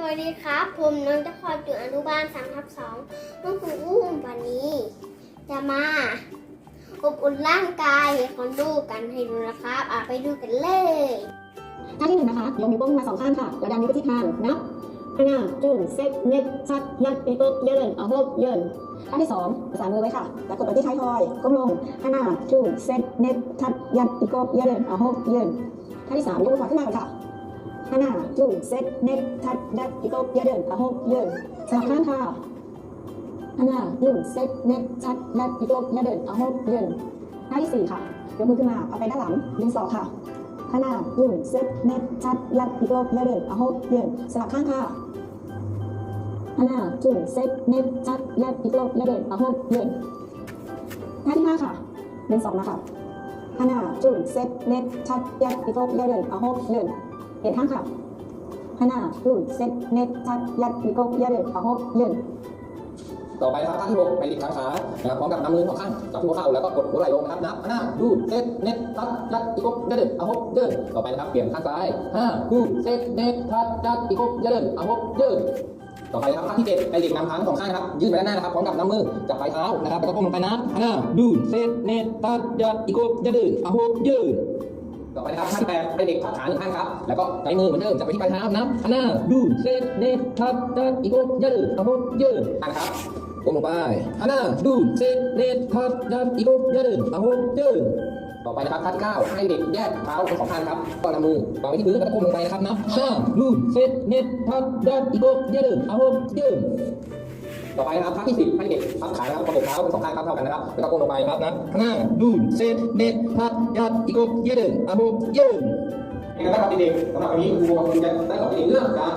สวัสดีครับ ผมน้องจะคอยจุอนุบาลสามทับสองน้องครูอุ้มวันนี้ จะมาอบอุ่นร่างกายให้คนดูกันให้ดูนะครับอะไปดูกันเลยท่าที่หนึ่งนะคะยกนิ้วโป้งมาสองข้างค่ะแล้วดันนิ้วไปที่คางนับห้าจุนเซ็ตเน็ตชัดยัดปีกบเยินเอาหกเยินท่าที่สองประสานมือไว้ค่ะแล้วกดไปที่ท้ายทอยก้มลงห้าจุนเซ็ตเน็ตชัดยัดปีกบเยินเอาหกเยินท่าที่สามยกมือขวาขึ้นมาก่อนค่ะ หน้าจุนเซ็ตเน็ตชัดยัดปีกบเยินเอาหกเยินสลับข้างค่ะห้าจุนเซ็ตเน็ตชัดยัดปีกบเยินเอาหกเยินท่าที่สี่ค่ะยกมือขึ้นมาเอาไปด้านหลังดึงศอกค่ะข้างหน้ายุ่นเซ็ตเน็ตชัดยัดอีกรอบแล้วเดินเอาหกเดินสลับข้างค่ะข้างหน้าจุ่นเซ็ตเน็ตชัดยัดอีกรอบแล้วเดินเอาหกเดินท่าที่ห้าค่ะเดินสองนะคะข้างหน้าจุ่นเซ็ตเน็ตชัดยัดอีกรอบแล้วเดินเอาหกเดิน เปลี่ยนข้างค่ะข้างหน้าจุ่นเซ็ตเน็ตชัดยัดอีกรอบแล้วเดินเอหกเดินต่อไปนะครับท่าที่หกไปหลีกขาขานะครับพร้อมกับนำมือหัวข้างกับหัวเข่าแล้วก็กดหัวไหล่ลงนะครับนับห้าดูเซตเน็ตทัดยัดอีกบเดินเอาหกเดินต่อไปนะครับเปลี่ยนข้างซ้ายห้าดูเซตเน็ตทัดยัดอีกบเดินเอาหกเดินต่อไปนะครับท่าที่เจ็ดไปหลีกนำขาทั้งสองข้างนะครับยื่นไปด้านหน้านะครับพร้อมกับนำมือจับปลายเท้านะครับแล้วก็ก้มลงไปนับห้าดูเซตเน็ตทัดยัดอีกบเดินเอาหกเดิน ต่อไปนะครับท่าที่แปดไปเด็กขาขาหนึ่งข้างครับ แล้วก็ใช้มือเหมือนเดิมจับไปที่ปลายเท้านับหน้าดูเซตเนตทัดทัดอีกโกยืดเอาโกยืดนะครับก้มลงไปหน้าดูเซตเนตทัดทัดอีกโกยืดเอาโกยืดต่อไปนะครับท่าที่เก้าให้เด็กแยกเท้าเป็นสองข้างครับก็นำมือวางไว้ที่พื้นแล้วก็ก้มลงไปนะครับนับห้าดูเซตเนตทัดทัดอีกโกยืดเอาโกยืด ต่อไปนะครับท่าที่สิบให้เด็กพับขานะครับประกบเท้าเป็นสองข้างครับเท่ากันนะครับแล้วก็ก้มลงไปครับนะข้างหน้าดูเซนเนตพัดยัดอีกบเยืดอะโบยืดนี่นะครับเด็กๆสำหรับวันนี้ครูครูจะได้สอนเด็กเรื่องการ